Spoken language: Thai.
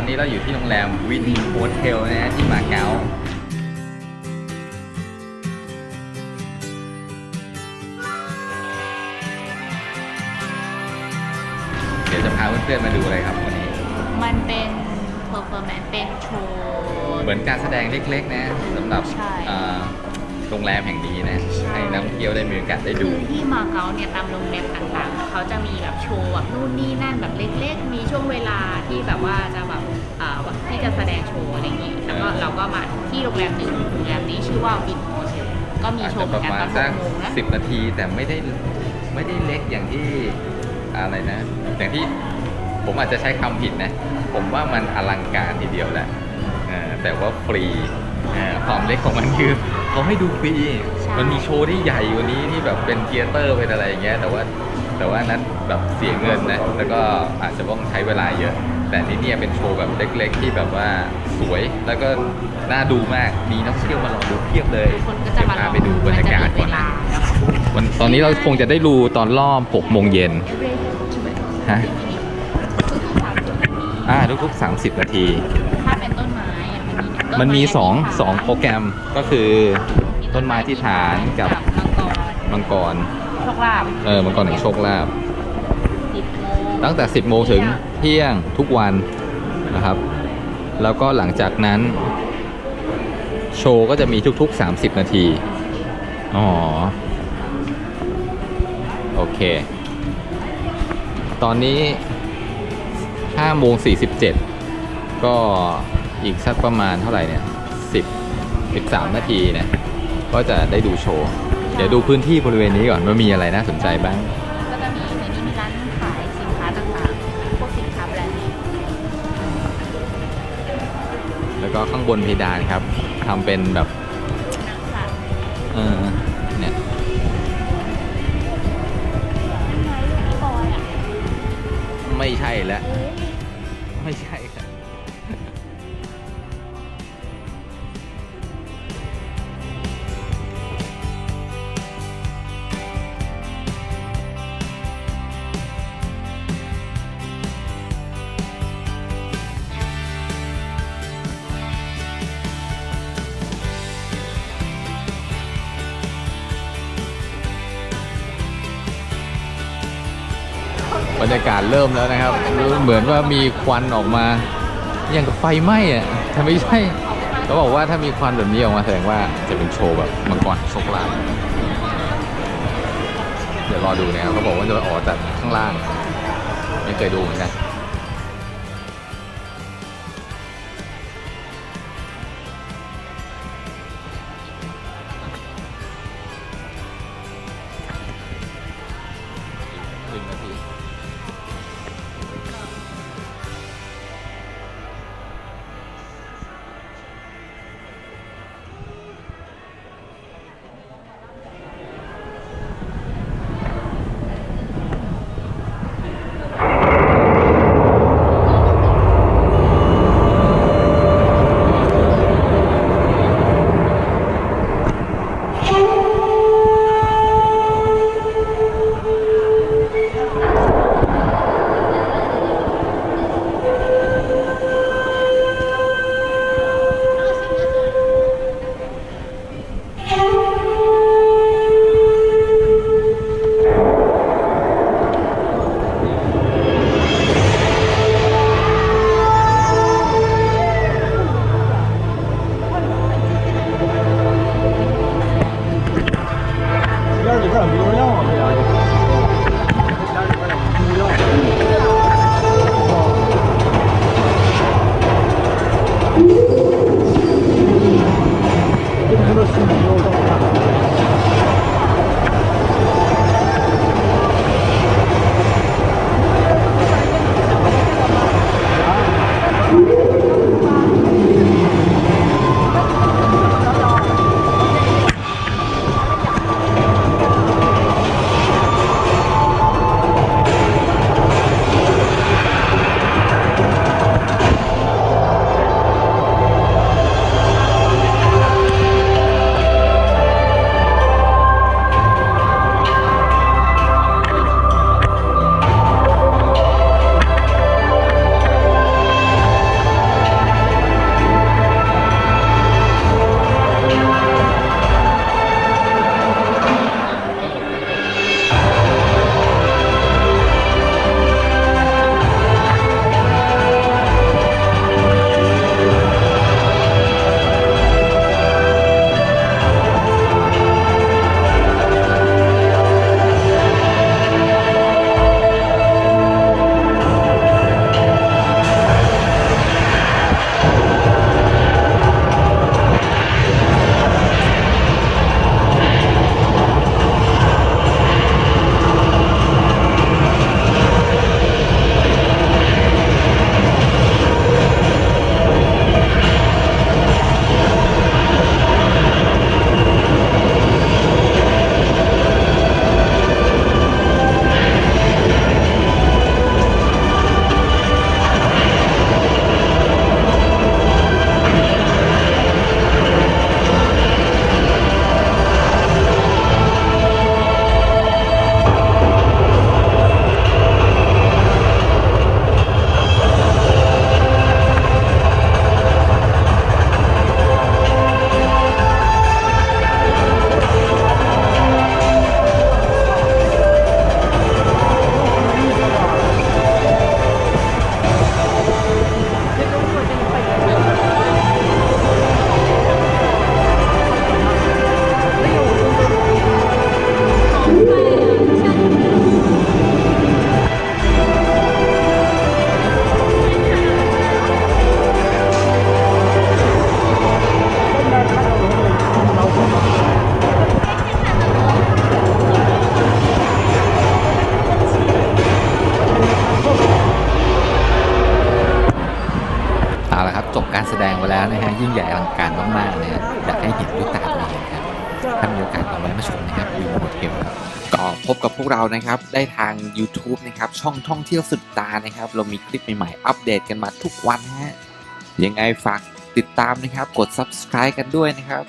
อนนี้เราอยู่ที่โรงแรมวินโฮเทลนะฮะที่มาเก๊าเดี๋ยวจะพาเพื่อนๆมาดูอะไรครับวันนี้ มันเป็น performance เป็นโชว์เหมือนการแสดงเล็กๆ นะสำหรับใช่อ่าโรงแรมแห่งนี้นะ ใช่ ให้นักท่องเที่ยวได้มีโอกาสได้คืดูอที่มาเก๊าเนี่ยตามโรงแรมต่างๆ เขาจะมีแบบ โชว์แบบนู่นนี่นั่นแบบเล็กๆ มีช่วงเวลาที่แบบว่าจะแบบอ่าที่จะแสดงโชว์อะไรอย่างงี้แล้วก็เออเราก็มาที่โรงแรมหนึ่งโรงแรมนี้ชื่อว่าวินโฮเทลก็มีอาจโชจะว์เหปมือนระกันมาตณอนหสักกโมงนะสิบนาทีแต่ไม่ได้ไม่ได้เล็กอย่างที่อะไรนะ อย่างที่ผมอาจจะใช้คำผิดนะ ผมว่ามันอลังการทีเดียวแหละเออแต่ว่าฟรีเออความเล็กของมันคือเขาให้ดูฟรีใช่มันมีโชว์ที่ใหญ่กว่านี้ที่แบบเป็นเทเตอร์เป็นอะไรอย่างเงี้ย แต่ว่า แต่ว่านั้นแบบเสียเงินนะ แล้วก็อาจจะต้องใช้เวลาเยอะ แต่นี่เนี่ยเป็นโชว์แบบเล็ก ๆ ที่แบบว่าสวย แล้วก็น่าดูมาก มีนักท่องเที่ยวมารอดูเพียบเลยคนก็จะมาเดี๋ยวลพาองไปดูบรรยากาศก่อนมันะจะมีเวลานะคะวันตอนนี้เราคงจะได้ดูตอนรอบ6โมงเย็นฮะอ่าทุกๆ30 นาที ถ้าเป็นต้นไม้อะมันมีเนี่ยต้มันมีไที่2 2โปรแกรมก็คือต้นไม้ที่ฐานกับมังกรมังกรโชคลาภเออมังกรแห่งโชคลาภสิบโมงตั้งแต่ 10 โมงถึงเที่ยงทุกวันนะครับ แล้วก็หลังจากนั้น โชว์ก็จะมีทุก ๆ 30 นาที อ๋อ โอเค ตอนนี้5โมง47 ก็อีกสักประมาณเท่าไหร่เนี่ย 10 13 นาทีเนี่ยก็จะได้ดูโชว์ เดี๋ยวดูพื้นที่บริเวณนี้ก่อนว่ามีอะไรน่าสนใจบ้าง ก็จะมีในนี้มีร้านขายสินค้าต่างๆ พวกสินค้าแบรนด์เนมแล้วก็ข้างบนเพดานครับทำเป็นแบบหนังสัตว์เออเนี่ยยังไงลูกพี่บอยอะไม่ใช่แล้ว ไม่ใช่ รับรรยากาศเริ่มแล้วนะครับ เหมือนว่ามีควันออกมา อย่างกับไฟไหม้อะแต่ไม่ใช่เขาบอกว่าถ้ามีควันแบบนี้ออกมาแสดงว่าจะเป็นโชว์แบบมังกรโชคลาภเดี๋ยวรอดูนะครับเขาบอกว่าจะออกจากข้างล่าง ไม่เคยดูเหมือนกัน การแสดงไว้แล้วนะฮะยิ่งใหญ่อลังการมากๆนะฮะอยากให้เห็นด้วยตาตัวเองครับถ้ามีโอกาสลองไว้มาชมนะครับวิวโฮเทลก็พบกับพวกเรานะครับได้ทาง YouTube นะครับช่องท่องเที่ยวสุดตานะครับ เรามีคลิปใหม่ๆ อัปเดตกันมาทุกวันฮะยังไงฝากติดตามนะครับ กด subscribe กันด้วยนะครับ